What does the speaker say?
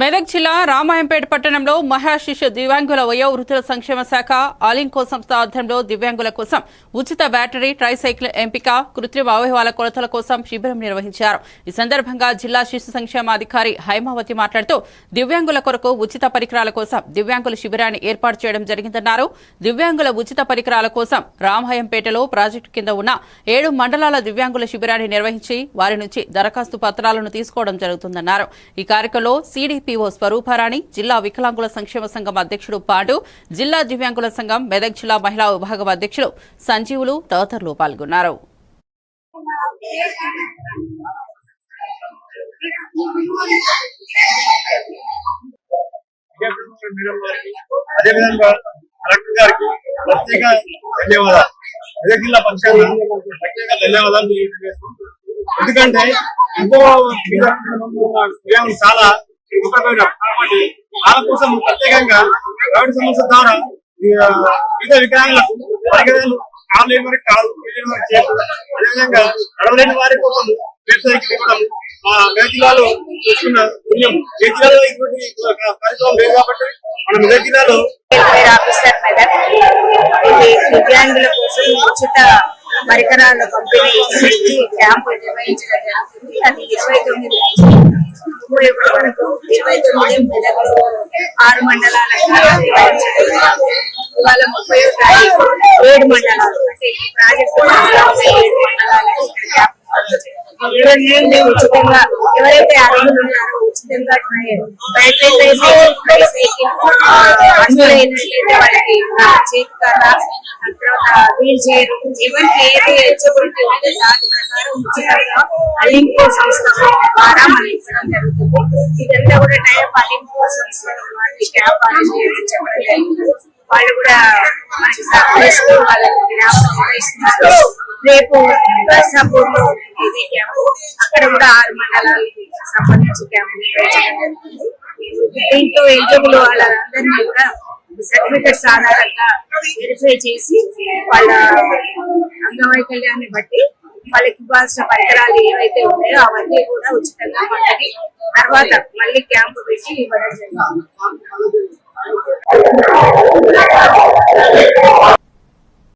మెదక్ జిల్లా రామాయంపేట పట్టణంలో మహాశిశు దివ్యాంగుల వయోవృద్ధుల సంక్షేమ శాఖ ఆలింకో సంస్థ ఆధ్వర్యంలో దివ్యాంగుల కోసం ఉచిత బ్యాటరీ ట్రైసైకిల్ ఎంపిక కృత్రిమ అవయవాల కొలతల కోసం శిబిరం నిర్వహించారు. ఈ సందర్భంగా జిల్లా శిశు సంక్షేమ అధికారి హైమావతి మాట్లాడుతూ దివ్యాంగుల కొరకు ఉచిత పరికరాల కోసం దివ్యాంగుల శిబిరాన్ని ఏర్పాటు చేయడం జరిగిందన్నారు. దివ్యాంగుల ఉచిత పరికరాల కోసం రామాయంపేటలో ప్రాజెక్టు కింద ఉన్న ఏడు మండలాల దివ్యాంగుల శిబిరాన్ని నిర్వహించి వారి నుంచి దరఖాస్తు పత్రాలను తీసుకోవడం జరుగుతుందన్నారు. ఈ కార్యక్రమంలో సిడిపిఓ స్వరూపారాణి జిల్లా వికలాంగుల సంక్షేమ సంఘం అధ్యక్షుడు పాండు జిల్లా దివ్యాంగుల సంఘం మెదక్ జిల్లా మహిళా విభాగం అధ్యక్షులు సంజీవులు తదితరులు పాల్గొన్నారు. అదేవిధంగా కలెక్టర్ గారికి ప్రత్యేక ధన్యవాదాలు. జిల్లా ప్రత్యేక ధన్యవాదాలు ఎందుకంటే ఇంకో చాలా ఉపయోగపడిన కాబట్టి వాళ్ళ కోసం ప్రత్యేకంగా ప్రైవేట్ సంస్థ ద్వారా వివిధ వికలాంగులకు పరికరాలు కాలు లేని వారికి కాలు లేని వారికి చేతులు అదేవిధంగా నడవలేని వారి కోసం వెబ్సైట్ ఇవ్వడం మా మేజిల్లాలో చూసుకున్న పుణ్యం. మేజిల్లాలో ఇటువంటి కార్యక్రమం లేదు కాబట్టి మన మెదక్ జిల్లాలో ఆఫీసర్ మెదక్ ఇది దివ్యాంగుల కోసం ఉచిత పరికరాలు పంపిణీ క్యాంపు నిర్వహించడం జరుగుతుంది. అది ఇరవై తొమ్మిది ముప్పై ఒకటి వరకు ఇరవై తొమ్మిది ఆరు మండలాలకు నిర్వహించడం ఇవాళ ముప్పై తారీఖు ఏడు మండలాలు. అంటే ప్రాజెక్టు ఏడు మండలాలకు ఉచితంగా ఎవరైతే అర్హులు ఉన్నారో ఉచితంగా బ్యాటరీ ట్రై ఏంటంటే వాళ్ళకి ఆ, తర్వాత వీల్ చైర్ ఎవరికి ఏది ఎలిజిబిలిటీ దాని ప్రకారం ఉచితంగా అలింకో సంస్థ ద్వారా మనం ఇవ్వడం జరుగుతుంది. ఇదంతా కూడా టైం అలింకో అరేంజ్ చెప్పడం జరిగింది వాళ్ళు కూడా మనకి సహకరిస్తూ వాళ్ళకి జ్ఞాపకం రేపు సపోర్ట్లో ఇది క్యాంపు. అక్కడ కూడా ఆరు మండలాలకి సంబంధించి క్యాంపు దీంట్లో ఎలిజిబుల్ వాళ్ళందరినీ కూడా సర్టిఫికెట్స్ ఆధారంగా వెరిఫై చేసి వాళ్ళ అంగవైకల్యాన్ని బట్టి వాళ్ళకి ఇవ్వాల్సిన పరికరాలు ఏవైతే ఉన్నాయో అవన్నీ కూడా ఉచితంగా పంపిణీ తర్వాత మళ్ళీ క్యాంపు పెట్టి ఇవ్వడం జరిగింది.